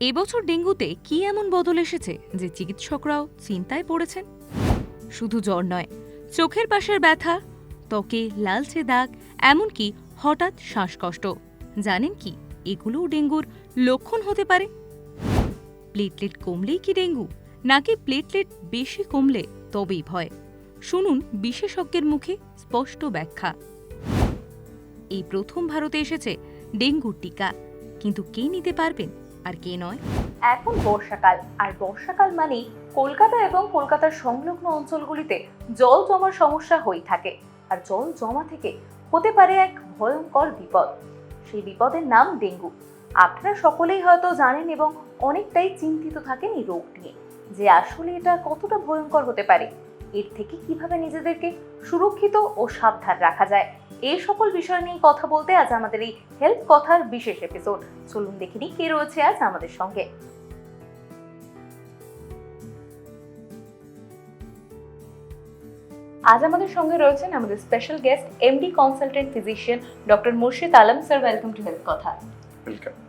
এবছর ডেঙ্গুতে কি এমন বদল এসেছে যে চিকিৎসকরাও চিন্তায় পড়েছেন? শুধু জ্বর নয়, চোখের পাশের ব্যথা, ত্বকে লালচে দাগ, এমনকি হঠাৎ শ্বাসকষ্ট। জানেন কি, এগুলোও ডেঙ্গুর লক্ষণ হতে পারে? প্লেটলেট কমলেই কি ডেঙ্গু? নাকি প্লেটলেট বেশি কমলে তবেই ভয়? শুনুন বিশেষজ্ঞের মুখে স্পষ্ট ব্যাখ্যা। এই প্রথম ভারতে এসেছে ডেঙ্গুর টিকা, কিন্তু কে নিতে পারবেন? আর কে নয়? এখন বর্ষাকাল, আর বর্ষাকাল মানেই কলকাতা এবং কলকাতার সংলগ্ন অঞ্চলগুলিতে জল জমার সমস্যা হয়ে থাকে। আর জল জমা থেকে হতে পারে এক ভয়ঙ্কর বিপদ। সেই বিপদের নাম ডেঙ্গু। আপনারা সকলেই হয়তো জানেন এবং অনেকটাই চিন্তিত থাকেন এই রোগ নিয়ে, যে আসলে এটা কতটা ভয়ঙ্কর হতে পারে। এর থেকে কীভাবে নিজেদেরকে সুরক্ষিত ও সাবধান রাখা যায়? এই সকল বিষয় নিয়ে কথা বলতে আজ আমাদের এই হেলথ কথার বিশেষ এপিসোড চলুন দেখিনি কে রয়েছে আজ আমাদের সঙ্গে। আজ আমাদের সঙ্গে রয়েছেন আমাদের special guest MD consultant physician doctor Murshid Alam sir welcome to health কথা ওয়েলকাম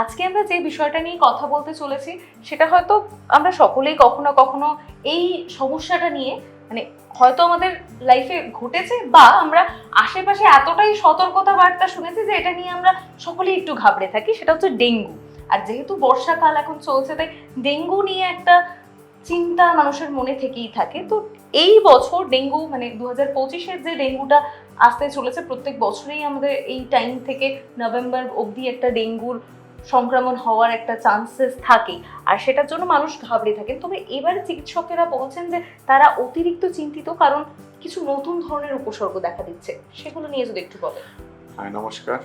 আজকে আমরা যে বিষয়টা নিয়ে কথা বলতে চলেছি, সেটা হয়তো আমরা সকলেই কখনো কখনো এই সমস্যাটা নিয়ে মানে হয়তো আমাদের লাইফে ঘটেছে বা আমরা আশেপাশে এতটাই সতর্কতা বার্তা শুনেছি যে এটা নিয়ে আমরা সকলেই একটু ঘাবড়ে থাকি, সেটা হচ্ছে ডেঙ্গু। আর যেহেতু বর্ষাকাল এখন চলছে, তাই ডেঙ্গু নিয়ে একটা চিন্তা মানুষের মনে থেকেই থাকে। তো এই বছর ডেঙ্গু মানে দু হাজার পঁচিশের যে ডেঙ্গুটা আসতে চলেছে, প্রত্যেক বছরেই আমাদের এই টাইম থেকে নভেম্বর অবধি একটা ডেঙ্গুর সংক্রমণ হওয়ার একটা চান্সেস থাকে। আর সেটার জন্য মানুষ ঘাবড়ে থাকেন তবে এবারে চিকিৎসকেরা বলছেন যে তারা অতিরিক্ত চিন্তিত কারণ কিছু নতুন ধরনের উপসর্গ দেখা দিচ্ছে। সেগুলো নিয়ে যদি একটু বলেন। হ্যাঁ নমস্কার।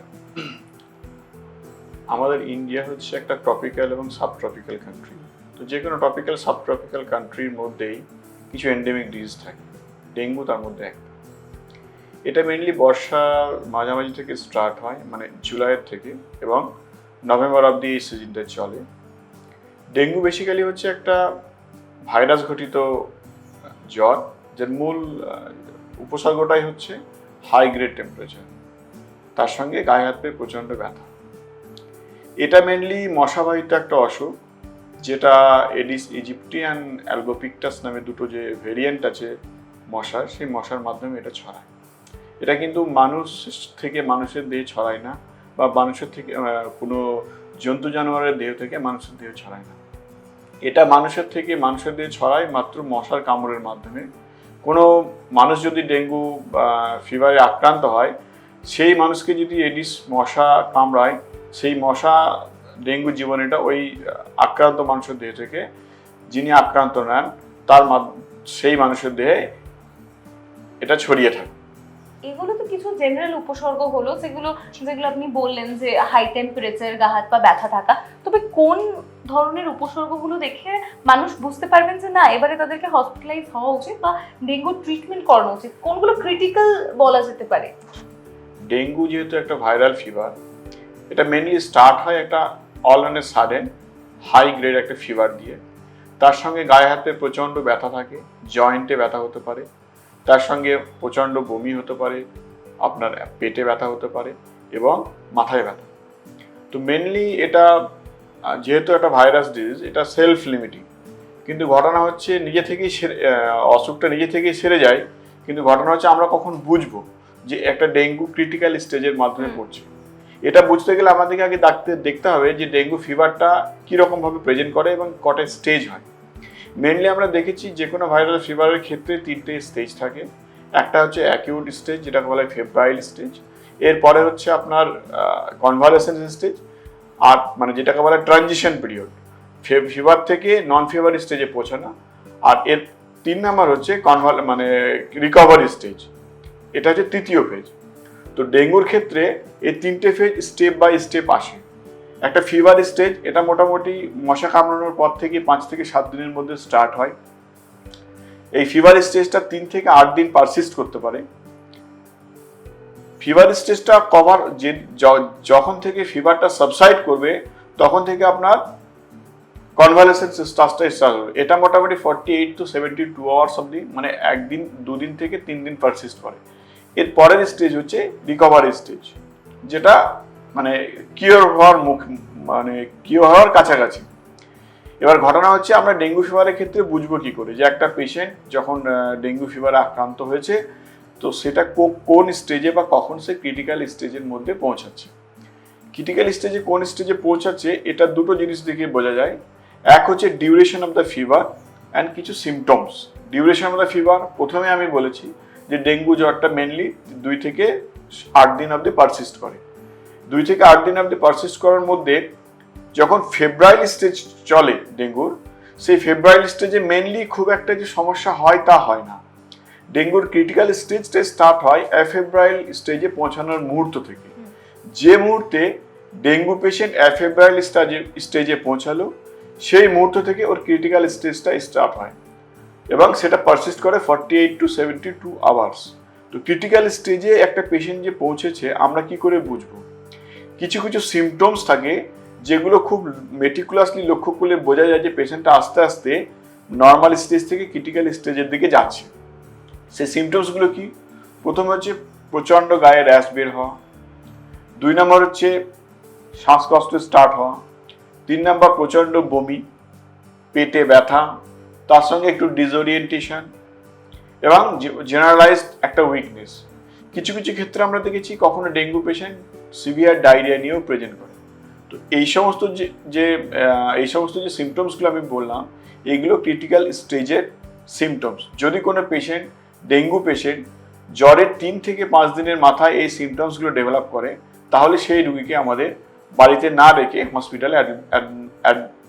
আমাদের ইন্ডিয়া হচ্ছে একটা ট্রপিক্যাল এবং সাব ট্রপিক্যাল কান্ট্রি তো যে কোনো ট্রপিক্যাল সাব ট্রপিক্যাল কান্ট্রির মধ্যেই কিছু এন্ডেমিক ডিজিজ থাকে। ডেঙ্গু তার মধ্যে একটা এটা মেনলি বর্ষার মাঝামাঝি থেকে স্টার্ট হয় মানে জুলাইয়ের থেকে এবং নভেম্বর অবধি এই সিজনটা চলে। ডেঙ্গু বেসিক্যালি হচ্ছে একটা ভাইরাস ঘটিত জ্বর, যার মূল উপসর্গটাই হচ্ছে হাই গ্রেড টেম্পারেচার তার সঙ্গে গায়ে হাত পেয়ে প্রচণ্ড ব্যথা। এটা মেনলি মশাবাহিত একটা অসুখ যেটা এডিস ইজিপ্টিয়ান অ্যালগোপিকটাস নামে দুটো যে ভেরিয়েন্ট আছে মশার, সেই মশার মাধ্যমে এটা ছড়ায়। এটা কিন্তু মানুষ থেকে মানুষের দেহে ছড়ায় না বা মানুষের থেকে কোনো জন্তু জানোয়ারের দেহ থেকে মানুষের দেহে ছড়ায় না। এটা মানুষের থেকে মানুষের দেহে ছড়ায় মাত্র মশার কামড়ের মাধ্যমে। কোনো মানুষ যদি ডেঙ্গু বা ফিভারে আক্রান্ত হয়, সেই মানুষকে যদি এডিস মশা কামড়ায়, সেই মশা ডেঙ্গু জীবনীটা ওই আক্রান্ত মানুষের দেহ থেকে যিনি আক্রান্ত নেন তার সেই মানুষের দেহে এটা ছড়িয়ে থাকে। এগুলো তো কিছু জেনারেল উপসর্গ হলো যেগুলো যেগুলো আপনি বললেন যে হাই টেম্পারেচার গা হাত পা ব্যথা থাকা। তবে কোন ধরনের উপসর্গগুলো দেখে মানুষ বুঝতে পারবেন যে না এবারে তাদেরকে হসপিটালাইজ হওয়া উচিত বা ডেঙ্গুর ট্রিটমেন্ট করানো উচিত? কোনগুলো ক্রিটিক্যাল বলা যেতে পারে? ডেঙ্গু যেহেতু একটা ভাইরাল ফিভার এটা মেনলি স্টার্ট হয় একটা all on a sudden high grade একটা ফিভার দিয়ে। তার সঙ্গে গায়ে হাতে প্রচণ্ড ব্যথা থাকে জয়েন্টে ব্যথা হতে পারে। তার সঙ্গে প্রচণ্ড বমি হতে পারে আপনার পেটে ব্যথা হতে পারে এবং মাথায় ব্যথা। তো মেনলি এটা যেহেতু একটা ভাইরাস ডিজিজ এটা সেলফ লিমিটিং কিন্তু ঘটনা হচ্ছে নিজে থেকেই সেরে অসুখটা নিজে থেকেই সেরে যায় কিন্তু ঘটনা হচ্ছে আমরা কখন বুঝব যে একটা ডেঙ্গু ক্রিটিক্যাল স্টেজের মাধ্যমে পড়ছে। এটা বুঝতে গেলে আমাদেরকে আগে ডাকতে, দেখতে হবে যে ডেঙ্গু ফিভারটা কীরকমভাবে প্রেজেন্ট করে এবং কটা স্টেজ হয়। মেনলি আমরা দেখেছি যে কোনো ভাইরাল ফিভারের ক্ষেত্রে তিনটে স্টেজ থাকে। একটা হচ্ছে অ্যাকিউট স্টেজ যেটাকে বলা হয় ফেব্রাইল স্টেজ এরপরে হচ্ছে আপনার কনভালেসেন্স স্টেজ আর মানে যেটাকে বলা হয় ট্রানজিশন পিরিয়ড ফিভার থেকে নন ফিভার স্টেজে পৌঁছানো। আর এর তিন নাম্বার হচ্ছে কনভাল মানে রিকভারি স্টেজ এটা হচ্ছে তৃতীয় ফেজ তো ডেঙ্গুর ক্ষেত্রে এই তিনটে ফেজ স্টেপ বাই স্টেপ আসে। একটা ফিভার স্টেজ এটা মোটামুটি মশা কামড়ানোর পর থেকে পাঁচ থেকে সাত দিনের মধ্যে স্টার্ট হয়। এই ফিভার স্টেজটা তিন থেকে আট দিন পারসিস্ট করতে পারে। ফিভার স্টেজটা কভার যে যখন থেকে ফিভারটা সাবসাইড করবে, তখন থেকে আপনার কনভালেসেন্স স্টার্টটা স্টার্ট হবে। এটা মোটামুটি forty eight to seventy two hours অবধি মানে একদিন, দুদিন থেকে তিন দিন পারসিস্ট করে। এর পরের স্টেজ হচ্ছে রিকভারি স্টেজ যেটা মানে কিওর হওয়ার মুখ মানে কিওর হওয়ার কাছাকাছি। এবার ঘটনা হচ্ছে আমরা ডেঙ্গু ফিভারের ক্ষেত্রে বুঝব কি করে? যে একটা পেশেন্ট যখন ডেঙ্গু ফিভারে আক্রান্ত হয়েছে, তো সেটা কোন স্টেজে বা কখন সে ক্রিটিক্যাল স্টেজের মধ্যে পৌঁছাচ্ছে? ক্রিটিক্যাল স্টেজে কোন স্টেজে পৌঁছাচ্ছে, এটা দুটো জিনিস দেখে বোঝা যায়। এক হচ্ছে duration of the fever and কিছু symptoms duration of the fever প্রথমে আমি বলেছি যে ডেঙ্গু জ্বরটা মেনলি দুই থেকে আট দিন অবধি পারসিস্ট করে। দুই থেকে আট দিন অবধি পারসিস্ট করার মধ্যে যখন ফেব্রাইল স্টেজ চলে ডেঙ্গুর, সেই ফেব্রাইল স্টেজে মেনলি খুব একটা যে সমস্যা হয় তা হয় না। ডেঙ্গুর ক্রিটিক্যাল স্টেজটা স্টার্ট হয় অ্যাফেব্রাইল স্টেজে পৌঁছানোর মুহূর্ত থেকে। যে মুহূর্তে ডেঙ্গু পেশেন্ট অ্যাফেব্রাইল স্টেজে স্টেজে পৌঁছালো, সেই মুহূর্ত থেকে ওর ক্রিটিক্যাল স্টেজটা স্টার্ট হয়। এবং সেটা পারসিস্ট করে forty eight to seventy two hours তো ক্রিটিক্যাল স্টেজে একটা পেশেন্ট যে পৌঁছেছে, আমরা কি করে বুঝব? কিছু কিছু সিমটমস থাকে যেগুলো খুব মেটিকুলাসলি লক্ষ্য করলে বোঝা যায় যে পেশেন্টটা আস্তে আস্তে নর্মাল স্টেজ থেকে ক্রিটিক্যাল স্টেজের দিকে যাচ্ছে। সেই সিমটমসগুলো কি? প্রথমে হচ্ছে প্রচণ্ড গায়ে র্যাশ বের হওয়া। দুই নম্বর হচ্ছে শ্বাসকষ্ট স্টার্ট হওয়া। তিন নম্বর প্রচণ্ড বমি, পেটে ব্যথা। তার সঙ্গে একটু ডিসওরিয়েন্টেশন এবং জেনারেলাইজড একটা উইকনেস কিছু কিছু ক্ষেত্রে আমরা দেখেছি কখনো ডেঙ্গু পেশেন্ট সিভিয়ার ডায়রিয়া নিয়েও প্রেজেন্ট করে। তো এই সমস্ত যে যে এই সমস্ত যে সিমটমসগুলো আমি বললাম, এগুলো ক্রিটিক্যাল স্টেজের সিমটমস যদি কোনো পেশেন্ট ডেঙ্গু পেশেন্ট জ্বরের তিন থেকে পাঁচ দিনের মাথায় এই সিমটমসগুলো ডেভেলপ করে, তাহলে সেই রুগীকে আমাদের বাড়িতে না রেখে হসপিটালে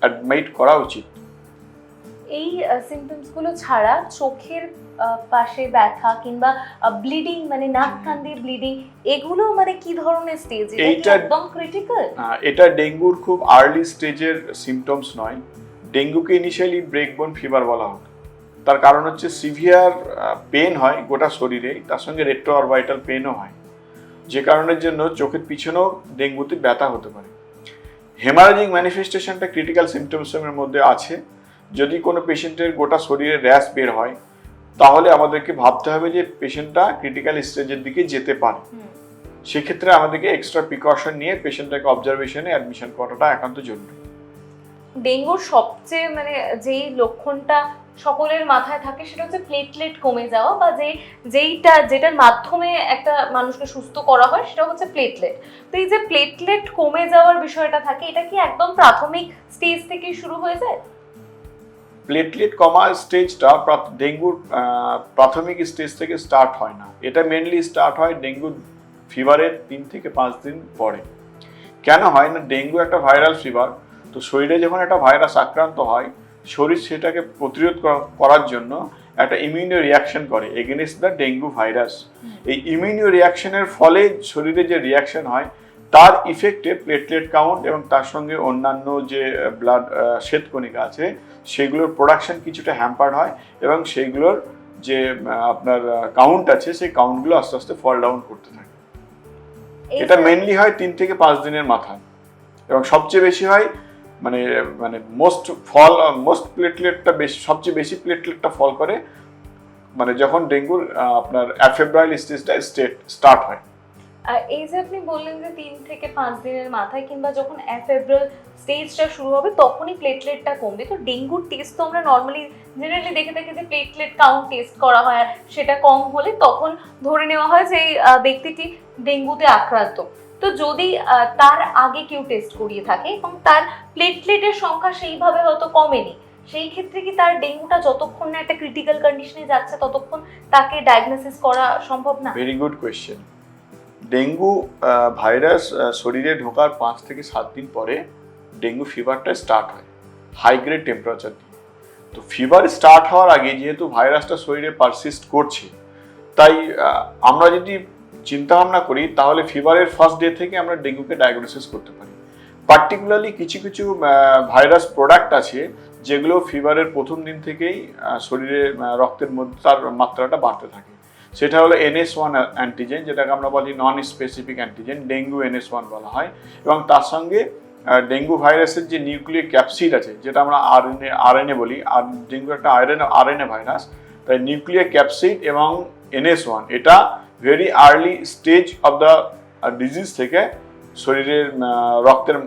অ্যাডমিট করা উচিত। এই সিমটমসগুলো ছাড়া চোখের পাশে ব্যথা কিংবা ব্লিডিং মানে নাক কান দিয়ে ব্লিডিং এগুলো মানে কি ধরনের স্টেজ এটা একদম ক্রিটিক্যাল এটা ডেঙ্গুর খুব আর্লি স্টেজের সিমটমস নয়। ডেঙ্গুকে ইনিশিয়ালি ব্রেকবোন ফিভার বলা হতো। তার কারণ হচ্ছে সিভিয়ার পেন হয় গোটা শরীরে তার সঙ্গে রেট্রো অরবাইটাল পেনও হয়। যে কারণের জন্য চোখের পিছনেও ডেঙ্গুতে ব্যথা হতে পারে। হেমারেজিং ম্যানিফেস্টেশনটা ক্রিটিক্যাল সিমটমসের মধ্যে আছে। যদি কোনো পেশেন্টের গোটা শরীরে র্যাশ বের হয় তাহলে আমাদেরকে ভাবতে হবে যে পেশেন্টটা ক্রিটিক্যাল স্টেজের দিকে যেতে পারে। সেক্ষেত্রে আমাদেরকে এক্সট্রা প্রিকশন নিয়ে পেশেন্টটাকে অবজারভেশনে অ্যাডমিশন করাটা একান্ত জরুরি। ডেঙ্গুর সবচেয়ে মানে যেই লক্ষণটা সকলের মাথায় থাকে সেটা হচ্ছে প্লেটলেট কমে যাওয়া বা যে যেইটা যেটার মাধ্যমে একটা মানুষকে সুস্থ করা হয় সেটা হচ্ছে প্লেটলেট তো এই যে প্লেটলেট কমে যাওয়ার বিষয়টা থাকে এটা কি একদম প্রাথমিক স্টেজ থেকেই শুরু হয়ে যায়? প্লেটলেট কমা স্টেজটা ডেঙ্গুর প্রাথমিক স্টেজ থেকে স্টার্ট হয় না। এটা মেনলি স্টার্ট হয় ডেঙ্গু ফিভারের তিন থেকে পাঁচ দিন পরে। কেন হয় না? ডেঙ্গু একটা ভাইরাল ফিভার তো শরীরে যখন একটা ভাইরাস আক্রান্ত হয় শরীর সেটাকে প্রতিরোধ করা- করার জন্য একটা ইমিউনো রিয়াকশন করে এগেনস্ট দ্য ডেঙ্গু ভাইরাস এই ইমিউনো রিয়াকশনের ফলে শরীরে যে রিয়াকশন হয় তার ইফেক্টে প্লেটলেট কাউন্ট এবং তার সঙ্গে অন্যান্য যে ব্লাড শ্বেতকণিকা আছে সেগুলোর প্রোডাকশন কিছুটা হ্যাম্পার্ড হয় এবং সেইগুলোর যে আপনার কাউন্ট আছে সেই কাউন্টগুলো আস্তে আস্তে ফল ডাউন করতে থাকে। এটা মেনলি হয় তিন থেকে পাঁচ দিনের মাথায়। এবং সবচেয়ে বেশি হয় মানে মানে মোস্ট ফল মোস্ট প্লেটলেটটা বেশি সবচেয়ে বেশি প্লেটলেটটা ফল করে মানে যখন ডেঙ্গুর আপনার অ্যাফেব্রাইল স্টেজটা স্টেট স্টার্ট হয়। এই যে আপনি বললেন যে তিন থেকে পাঁচ দিনের মাথায় কিংবা যখন অ্যাফেব্রাল স্টেজটা শুরু হবে তখনই প্লেটলেটটা কমবে। তো ডেঙ্গুর টেস্ট তো আমরা নর্মালি জেনারেলি দেখে থাকি যে প্লেটলেট কাউন্ট টেস্ট করা হয় সেটা কম হলে তখন ধরে নেওয়া হয় যে এই, ব্যক্তিটি ডেঙ্গুতে আক্রান্ত। তো যদি তার আগে কেউ টেস্ট করিয়ে থাকে এবং তার প্লেটলেটের সংখ্যা সেইভাবে হয়তো কমেনি সেই ক্ষেত্রে কি তার ডেঙ্গুটা যতক্ষণ না একটা ক্রিটিক্যাল কন্ডিশনে যাচ্ছে ততক্ষণ তাকে ডায়াগনোসিস করা সম্ভব না? Very good question dengue virus শরীরে ঢোকার পাঁচ থেকে সাত দিন পরে ডেঙ্গু ফিভারটা স্টার্ট হয়। হাই গ্রেড টেম্পারেচার দিয়ে। তো ফিভার স্টার্ট হওয়ার আগে যেহেতু ভাইরাসটা শরীরে পারসিস্ট করছে, তাই আমরা যদি চিন্তা ভাবনা করি, তাহলে ফিভারের ফার্স্ট ডে থেকে আমরা ডেঙ্গুকে ডায়াগনোসিস করতে পারি। পার্টিকুলারলি কিছু কিছু ভাইরাস প্রোডাক্ট আছে, যেগুলো ফিভারের প্রথম দিন থেকেই শরীরে রক্তের মধ্যে তার মাত্রাটা বাড়তে থাকে। সেটা হলো এনএস ওয়ান অ্যান্টিজেন যেটাকে আমরা বলি non specific antigen dengue NS one বলা হয়। এবং তার সঙ্গে ডেঙ্গু ভাইরাসের যে নিউক্লিয়ার ক্যাপসিড আছে, যেটা আমরা আরএনএ আরএনএ বলি, আর ডেঙ্গু একটা আরএনএ আরএনএ ভাইরাস তাই নিউক্লিয়ার ক্যাপসিড এবং এনএস ওয়ান এটা very early stage of the disease থেকে শরীরের রক্তের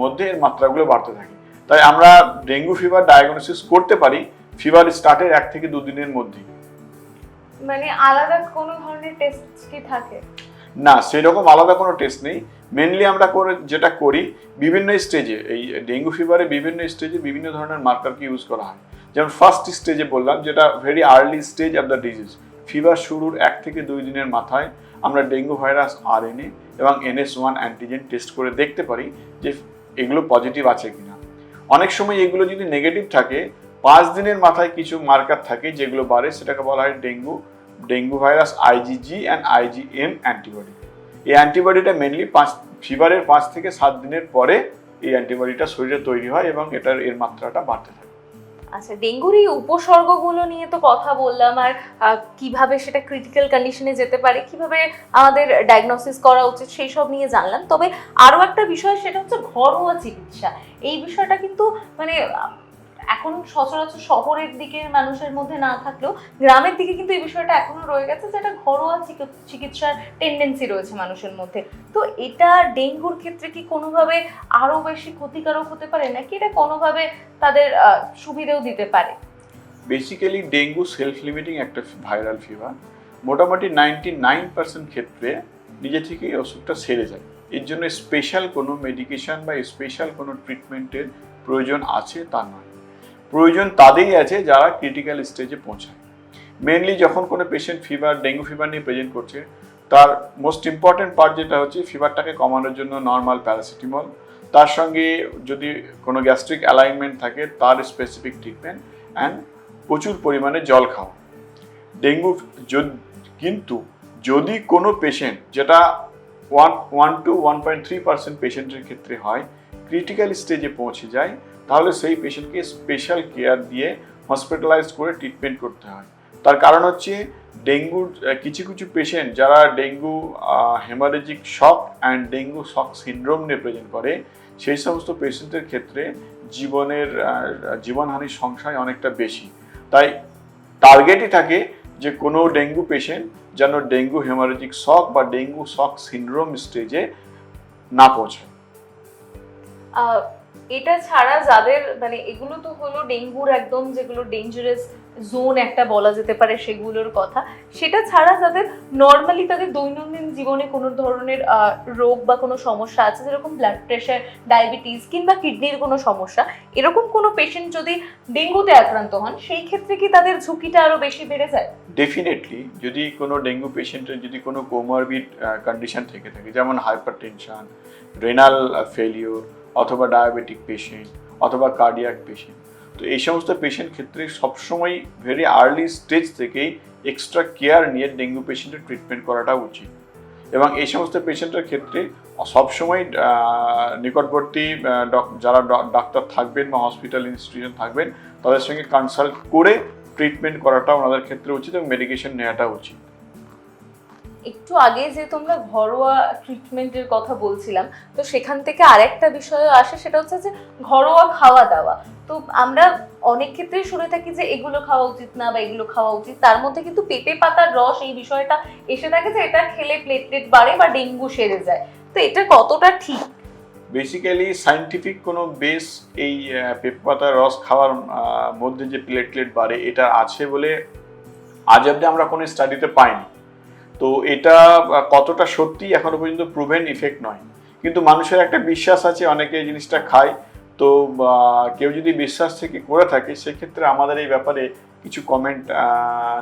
মধ্যে এর মাত্রাগুলো বাড়তে থাকে। তাই আমরা ডেঙ্গু ফিভার ডায়াগনোসিস করতে পারি ফিভার স্টার্টের এক থেকে দুদিনের মধ্যেই। মানে আলাদা কোনো ধরনের টেস্ট কি থাকে? না, সেরকম আলাদা কোনো টেস্ট নেই। মেনলি আমরা করে, যেটা করি, বিভিন্ন স্টেজে এই ডেঙ্গু ফিভারে বিভিন্ন স্টেজে বিভিন্ন ধরনের মার্কারকে ইউজ করা হয়। যেমন ফার্স্ট স্টেজে বললাম, যেটা very early stage of the disease fever শুরুর এক থেকে দুই দিনের মাথায় আমরা ডেঙ্গু ভাইরাস আর এনএ এবং এনএস ওয়ান অ্যান্টিজেন টেস্ট করে দেখতে পারি যে এগুলো পজিটিভ আছে কিনা। অনেক সময় এগুলো যদি নেগেটিভ থাকে, পাঁচ দিনের মাথায় কিছু মার্কার থাকে যেগুলো বাড়ে, সেটাকে বলা হয় dengue dengue virus IgG and IgM antibody এই অ্যান্টিবডিটা মেনলি পাঁচ ফিভারের পাঁচ থেকে সাত দিনের পরে এই অ্যান্টিবডিটা শরীরে তৈরি হয় এবং এটার, এর মাত্রাটা বাড়তে থাকে। আচ্ছা ডেঙ্গুর এই উপসর্গগুলো নিয়ে তো কথা বললাম, আর কীভাবে সেটা ক্রিটিক্যাল কন্ডিশনে যেতে পারে, কীভাবে আমাদের ডায়াগনোসিস করা উচিত সেই সব নিয়ে জানলাম। তবে আরও একটা বিষয়, সেটা হচ্ছে ঘরোয়া চিকিৎসা। এই বিষয়টা কিন্তু মানে এখন সচরাচর শহরের দিকের মানুষের মধ্যে না থাকলেও গ্রামের দিকে কিন্তু এই বিষয়টা এখনও রয়ে গেছে, যেটা ঘরোয়া চিকি- চিকিৎসার টেন্ডেন্সি রয়েছে মানুষের মধ্যে। তো এটা ডেঙ্গুর ক্ষেত্রে কি কোনোভাবে আরও বেশি ক্ষতিকারক হতে পারে, নাকি এটা কোনোভাবে তাদের সুবিধেও দিতে পারে? বেসিক্যালি ডেঙ্গু সেলফ লিমিটিং একটা ভাইরাল ফিভার মোটামুটি নাইনটি নাইন পার্সেন্ট ক্ষেত্রে নিজে থেকে এই অসুখটা সেরে যায়। এর জন্য স্পেশাল কোনো মেডিকেশন বা স্পেশাল কোনো ট্রিটমেন্টের প্রয়োজন আছে তা নয়। প্রয়োজন তাদেরই আছে যারা ক্রিটিক্যাল স্টেজে পৌঁছায়। মেনলি যখন কোনো পেশেন্ট ফিভার ডেঙ্গু ফিভার নিয়ে প্রেজেন্ট করছে, তার মোস্ট ইম্পর্টেন্ট পার্ট যেটা হচ্ছে ফিভারটাকে কমানোর জন্য নর্মাল প্যারাসিটামল তার সঙ্গে যদি কোনো গ্যাস্ট্রিক অ্যালাইনমেন্ট থাকে, তার স্পেসিফিক ট্রিটমেন্ট অ্যান্ড প্রচুর পরিমাণে জল খাওয়া। ডেঙ্গু কিন্তু যদি কোনো পেশেন্ট যেটা one one two one point three percent পেশেন্টের ক্ষেত্রে হয় ক্রিটিক্যাল স্টেজে পৌঁছে যায় তাহলে সেই পেশেন্টকে স্পেশাল কেয়ার দিয়ে হসপিটালাইজ করে ট্রিটমেন্ট করতে হয়। তার কারণ হচ্ছে ডেঙ্গুর কিছু কিছু পেশেন্ট যারা dengue haemorrhagic shock and dengue shock syndrome নিয়ে প্রেজেন্ট করে, সেই সমস্ত পেশেন্টের ক্ষেত্রে জীবনের জীবনহানির সংখ্যায় অনেকটা বেশি। তাই টার্গেটই থাকে যে কোনো ডেঙ্গু পেশেন্ট যেন ডেঙ্গু হেমারেজিক শক বা ডেঙ্গু শক সিন্ড্রোম স্টেজে না পৌঁছায়। এটা ছাড়া যাদের মানে এগুলো তো হলো ডেঙ্গুর একদম যেগুলো ডেঞ্জারাস জোন একটা বলা যেতে পারে সেগুলোর কথা, সেটা ছাড়া যাদের নর্মালি তাদের দৈনন্দিন জীবনে কোনো ধরনের রোগ বা কোনো সমস্যা আছে, যেরকম ব্লাড প্রেশার ডায়াবেটিস কিংবা কিডনির কোনো সমস্যা, এরকম কোনো পেশেন্ট যদি ডেঙ্গুতে আক্রান্ত হন, সেই ক্ষেত্রে কি তাদের ঝুঁকিটা আরও বেশি বেড়ে যায়? ডেফিনেটলি যদি কোনো ডেঙ্গু পেশেন্টের যদি কোনো কোমরবিড কন্ডিশন থেকে থাকে, যেমন হাইপার টেনশন রেনাল ফেলিওর অথবা ডায়াবেটিক পেশেন্ট অথবা কার্ডিয়াক পেশেন্ট তো এই সমস্ত পেশেন্ট ক্ষেত্রে সবসময় ভেরি আর্লি স্টেজ থেকেই এক্সট্রা কেয়ার নিয়ে ডেঙ্গু পেশেন্টের ট্রিটমেন্ট করাটা উচিত। এবং এই সমস্ত পেশেন্টের ক্ষেত্রে সবসময় নিকটবর্তী যারা ডাক্তার থাকবেন বা হসপিটাল ইনস্টিটিউশন থাকবেন, তাদের সঙ্গে কনসাল্ট করে ট্রিটমেন্ট করাটা ওনাদের ক্ষেত্রে উচিত এবং মেডিকেশন নেওয়াটা উচিত। একটু আগে যে তোমরা ঘরোয়া ট্রিটমেন্টের কথা বলছিলাম, তো সেখান থেকে আরেকটা বিষয় আসে, সেটা হচ্ছে যে ঘরোয়া খাওয়া দাওয়া। তো আমরা অনেক ক্ষেত্রেই শুনে থাকি যে এগুলো খাওয়া উচিত না বা এগুলো খাওয়া উচিত, তার মধ্যে কিন্তু পেঁপে পাতার রস এই বিষয়টা এসে থাকে যে এটা খেলে প্লেটলেট বাড়ে বা ডেঙ্গু সেরে যায়। তো এটা কতটা ঠিক? বেসিক্যালি সাইন্টিফিক কোনো বেস এই পেঁপে পাতার রস খাওয়ার মধ্যে যে প্লেটলেট বাড়ে, এটা আছে বলে আজ অব্দি আমরা কোনো স্টাডিতে পাইনি। তো এটা কতটা সত্যি এখনও পর্যন্ত প্রুভেন ইফেক্ট নয়। কিন্তু মানুষের একটা বিশ্বাস আছে, অনেকে এই জিনিসটা খায়। তো কেউ যদি বিশ্বাস থেকে করে থাকে, সেক্ষেত্রে আমাদের এই ব্যাপারে কিছু কমেন্ট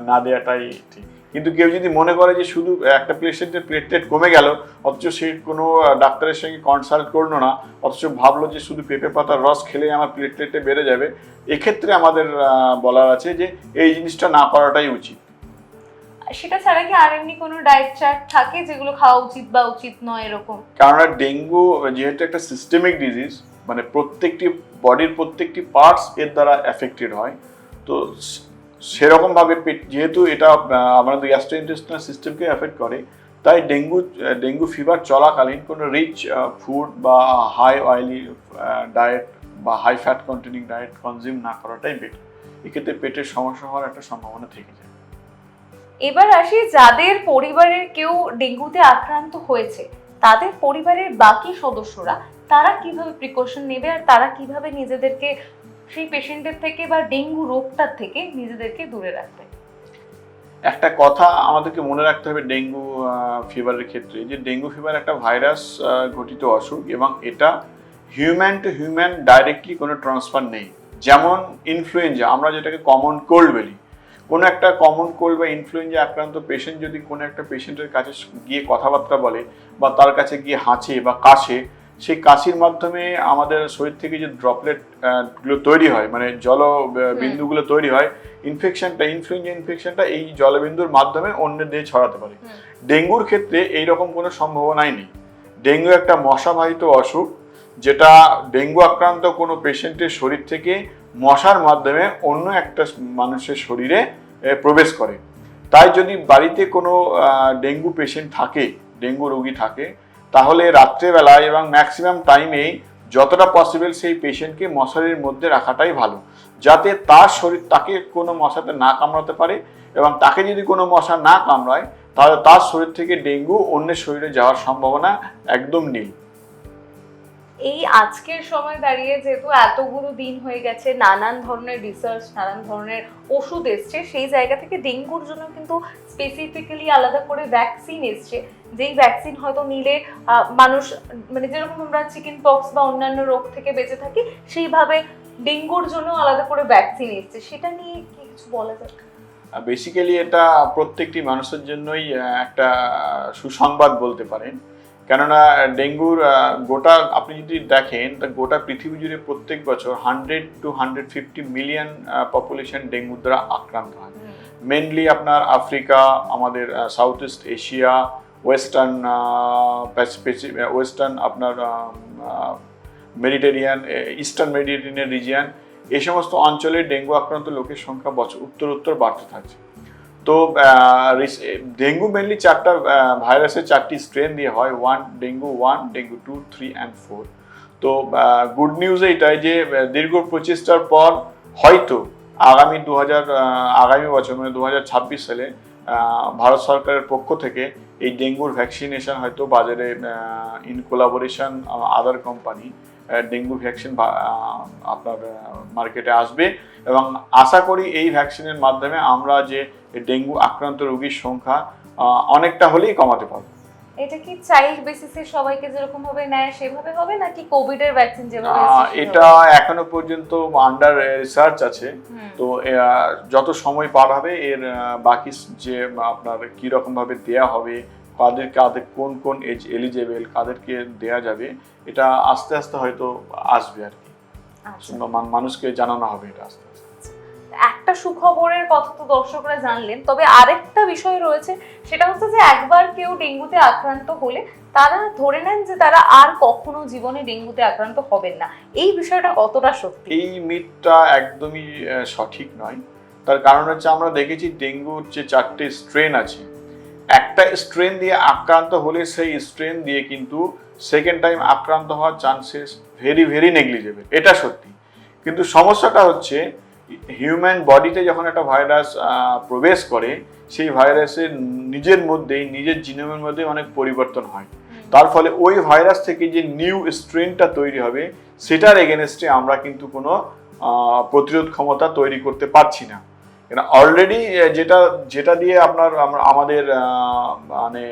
না দেওয়াটাই ঠিক। কিন্তু কেউ যদি মনে করে যে শুধু একটা পেশেন্টের প্লেটলেট কমে গেল, অথচ সে কোনো ডাক্তারের সঙ্গে কনসাল্ট করল না, অথচ ভাবলো যে শুধু পেঁপে পাতার রস খেলে আমার প্লেটলেটে বেড়ে যাবে, এক্ষেত্রে আমাদের বলার আছে যে এই জিনিসটা না করাটাই উচিত। সেটা ছাড়া কি আর এমনি কোনো ডায়েট চার্ট থাকে যেগুলো খাওয়া উচিত বা উচিত নয় এরকম? কেননা ডেঙ্গু যেহেতু একটা সিস্টেমিক ডিজিজ মানে প্রত্যেকটি বডির প্রত্যেকটি পার্টস এর দ্বারা এফেক্টেড হয়। তো সেরকমভাবে পেট- যেহেতু এটা আমাদের গ্যাস্ট্রোইন্টেস্টিনাল সিস্টেমকে এফেক্ট করে, তাই ডেঙ্গু ডেঙ্গু ফিভার চলাকালীন কোনো রিচ ফুড বা হাই অয়েলি ডায়েট বা high fat containing diet consume না করাটাই বেটার এক্ষেত্রে পেটের সমস্যা হওয়ার একটা সম্ভাবনা থেকে যায়। এবার আসি যাদের পরিবারের কেউ ডেঙ্গুতে আক্রান্ত হয়েছে, তাদের পরিবারের বাকি সদস্যরা তারা কীভাবে প্রিকশন নেবে আর তারা কীভাবে নিজেদেরকে সেই পেশেন্টের থেকে বা ডেঙ্গু রোগটার থেকে নিজেদেরকে দূরে রাখবে? একটা কথা আমাদেরকে মনে রাখতে হবে ডেঙ্গু ফিভারের ক্ষেত্রে। যে ডেঙ্গু ফিভার একটা ভাইরাস ঘটিত অসুখ এবং এটা হিউম্যান টু হিউম্যান ডাইরেক্টলি কোনো ট্রান্সফার নেই। যেমন ইনফ্লুয়েঞ্জা আমরা যেটাকে কমন কোল্ড বলি কোনো একটা কমন কোল্ড বা ইনফ্লুয়েঞ্জা আক্রান্ত পেশেন্ট যদি কোনো একটা পেশেন্টের কাছে গিয়ে কথাবার্তা বলে বা তার কাছে গিয়ে হাঁচে বা কাশে সেই কাশির মাধ্যমে আমাদের শরীর থেকে যে ড্রপলেটগুলো তৈরি হয় মানে জল বিন্দুগুলো তৈরি হয় ইনফেকশনটা ইনফ্লুয়েঞ্জা ইনফেকশনটা এই জলবিন্দুর মাধ্যমে অন্যের দেহে ছড়াতে পারে। ডেঙ্গুর ক্ষেত্রে এই রকম কোনো সম্ভাবনাই নেই। ডেঙ্গু একটা মশাবাহিত অসুখ যেটা ডেঙ্গু আক্রান্ত কোনো পেশেন্টের শরীর থেকে মশার মাধ্যমে অন্য একটা মানুষের শরীরে প্রবেশ করে। তাই যদি বাড়িতে কোনো ডেঙ্গু পেশেন্ট থাকে, ডেঙ্গু রোগী থাকে, তাহলে রাত্রেবেলায় এবং ম্যাক্সিমাম টাইমেই যতটা পসিবল সেই পেশেন্টকে মশারির মধ্যে রাখাটাই ভালো। যাতে তার শরীর, তাকে কোনো মশাতে না কামড়াতে পারে এবং তাকে যদি কোনো মশা না কামড়ায়, তাহলে তার শরীর থেকে ডেঙ্গু অন্যের শরীরে যাওয়ার সম্ভাবনা একদম নেই। এই আজকের সময় দাঁড়িয়ে যেহেতু এতগুলো দিন হয়ে গেছে, নানান ধরনের রিসার্চ নানান ধরনের ওষুধ এসছে, সেই জায়গা থেকে ডেঙ্গুর জন্য কিন্তু স্পেসিফিক্যালি আলাদা করে ভ্যাকসিন এসছে। যেই ভ্যাকসিন হয়তো নিলে মানুষ মানে যেরকম আমরা চিকেন পক্স বা অন্যান্য রোগ থেকে বেঁচে থাকি, সেইভাবে ডেঙ্গুর জন্য আলাদা করে ভ্যাকসিন এসছে। সেটা নিয়ে কি কিছু বলা যায়? বেসিক্যালি এটা প্রত্যেকটি মানুষের জন্যই একটা সুসংবাদ বলতে পারেন। কেননা ডেঙ্গুর গোটা আপনি যদি দেখেন তা গোটা পৃথিবী জুড়ে প্রত্যেক বছর hundred to hundred fifty million population ডেঙ্গুর দ্বারা আক্রান্ত হয়। মেনলি আপনার আফ্রিকা আমাদের South East Asia western western আপনার মেডিটেরিয়ান ইস্টার্ন মেডিটেরিয়ান রিজিয়ান এই সমস্ত অঞ্চলে ডেঙ্গু আক্রান্ত লোকের সংখ্যা বছর উত্তর উত্তর বাড়তে থাকছে। তো ডেঙ্গু মেনলি চারটা ভাইরাসের চারটি স্ট্রেন দিয়ে হয়। One dengue one dengue two three and four তো গুড নিউজ এইটাই যে দীর্ঘ প্রচেষ্টার পর হয়তো আগামী দু হাজার আগামী বছর মানে দু হাজার ছাব্বিশ সালে ভারত সরকারের পক্ষ থেকে এই ডেঙ্গুর ভ্যাকসিনেশন হয়তো বাজারে in collaboration other company dengue vaccine আপনার মার্কেটে আসবে। এবং আশা করি এই ভ্যাকসিনের মাধ্যমে আমরা যে ডেঙ্গু আক্রান্ত রোগীর সংখ্যা অনেকটা হলেই কমাতে পারব। এটা কি চাইল্ড বেসিসে সবাইকে যেরকম ভাবে নেয় সেভাবে হবে নাকি কোভিড এর ভ্যাকসিন যেভাবে? এটা এখনও পর্যন্ত আন্ডার রিসার্চ আছে। তো যত সময় পার হবে এর বাকি যে আপনার কি রকম ভাবে দেয়া হবে কাদের কাদের কোন কোন এজ এলিজেবল কাদেরকে দেয়া যাবে এটা আস্তে আস্তে হয়তো আসবে আর কি। আচ্ছা। মানুষকে জানানো হবে এটা আস্তে আস্তে। একটা সুখবরের কথা তো দর্শকরা জানলেন তবে আরেকটা বিষয় রয়েছে সেটা হচ্ছে যে একবার কেউ ডেঙ্গুতে আক্রান্ত হলে তারা ধরে নেন যে তারা আর কখনো জীবনে ডেঙ্গুতে আক্রান্ত হবেন না। এই বিষয়টা কতটা সত্যি? এই মিথটা একদমই সঠিক নয়। তার কারণ হচ্ছে আমরা দেখেছি ডেঙ্গুর যে চারটে স্ট্রেন আছে একটা স্ট্রেন দিয়ে আক্রান্ত হলে সেই স্ট্রেন দিয়ে কিন্তু সেকেন্ড টাইম আক্রান্ত হওয়ার চান্সেস ভেরি ভেরি নেগলিজেবল এটা সত্যি। কিন্তু সমস্যাটা হচ্ছে হিউম্যান বডিতে যখন একটা ভাইরাস প্রবেশ করে সেই ভাইরাসের নিজের মধ্যেই নিজের জিনোমের মধ্যে অনেক পরিবর্তন হয়। তার ফলে ওই ভাইরাস থেকে যে নিউ স্ট্রেনটা তৈরি হবে সেটার এগেনস্টে আমরা কিন্তু কোনো প্রতিরোধ ক্ষমতা তৈরি করতে পারছি না। অলরেডি যেটা যেটা দিয়ে আপনার আমাদের মানে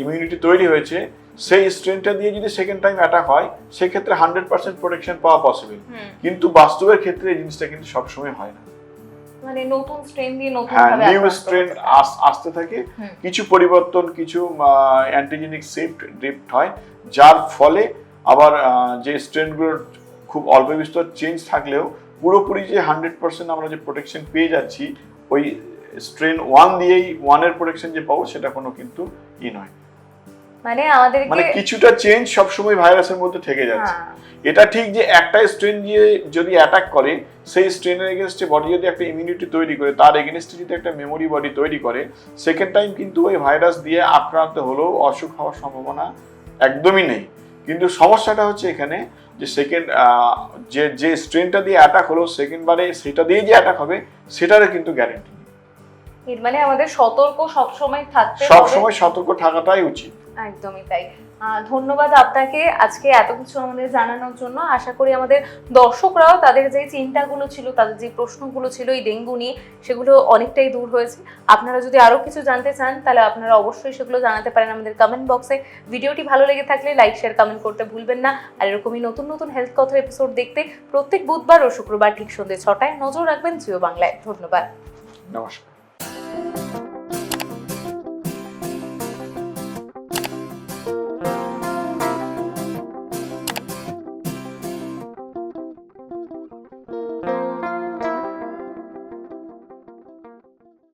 ইমিউনিটি তৈরি হয়েছে সেই স্ট্রেনটা দিয়ে যদি সেকেন্ড টাইম অ্যাটাক হয় সেক্ষেত্রে হান্ড্রেড পার্সেন্ট প্রোটেকশন পাওয়া পসিবল কিন্তু বাস্তবের ক্ষেত্রে এই জিনিসটা কিন্তু সবসময় হয় না। মানে নতুন স্ট্রেন দিয়ে নতুন হ্যাঁ ভাবে নিউ স্ট্রেন আসতে থাকে। কিছু পরিবর্তন কিছু অ্যান্টিজেনিক শিফট ড্রিফট হয় যার ফলে আবার যে স্ট্রেনগুলোর খুব অল্প বিস্তর চেঞ্জ থাকলেও পুরোপুরি যে হান্ড্রেড পার্সেন্ট আমরা যে প্রোটেকশন পেয়ে যাচ্ছি ওই স্ট্রেন ওয়ান দিয়েই ওয়ানের প্রোটেকশন যে পাবো সেটা কোনো কিন্তু ই নয়। মানে আমাদেরকে মানে কিছুটা চেঞ্জ সবসময় ভাইরাসের মধ্যে থেকে যাচ্ছে। হ্যাঁ, এটা ঠিক যে একটা স্ট্রেন দিয়ে যদি অ্যাটাক করে সেই স্ট্রেনের এগেনস্টে বডি যদি একটা ইমিউনিটি তৈরি করে তার এগেনস্টে যদি একটা মেমোরি বডি তৈরি করে সেকেন্ড টাইম কিন্তু ওই ভাইরাস দিয়ে আক্রান্ত হলেও অসুখ হওয়ার সম্ভাবনা একদমই নেই। কিন্তু সমস্যাটা হচ্ছে এখানে যে সেকেন্ড যে যে স্ট্রেনটা দিয়ে অ্যাটাক হলো সেকেন্ড বারে সেটা দিয়ে যে অ্যাটাক হবে সেটারও কিন্তু গ্যারেন্টি নেই। এর মানে আমাদের সতর্ক সবসময় থাকতে সবসময় সতর্ক থাকাটাই উচিত। একদমই তাই। ধন্যবাদ আপনাকে আজকে এত কিছু আমাদের জানানোর জন্য। আশা করি আমাদের দর্শকরাও তাদের যে চিন্তাগুলো ছিল, তাদের যে প্রশ্নগুলো ছিল এই ডেঙ্গু নিয়ে, সেগুলো অনেকটাই দূর হয়েছে। আপনারা যদি আরও কিছু জানতে চান, তাহলে আপনারা অবশ্যই সেগুলো জানাতে পারেন আমাদের কমেন্ট বক্সে ভিডিওটি ভালো লেগে থাকলে লাইক শেয়ার কমেন্ট করতে ভুলবেন না। আর এরকমই নতুন নতুন হেলথ কথা এপিসোড দেখতে প্রত্যেক বুধবার ও শুক্রবার ঠিক সন্ধ্যে ছটায় নজর রাখবেন জিও বাংলায়। ধন্যবাদ। নমস্কার।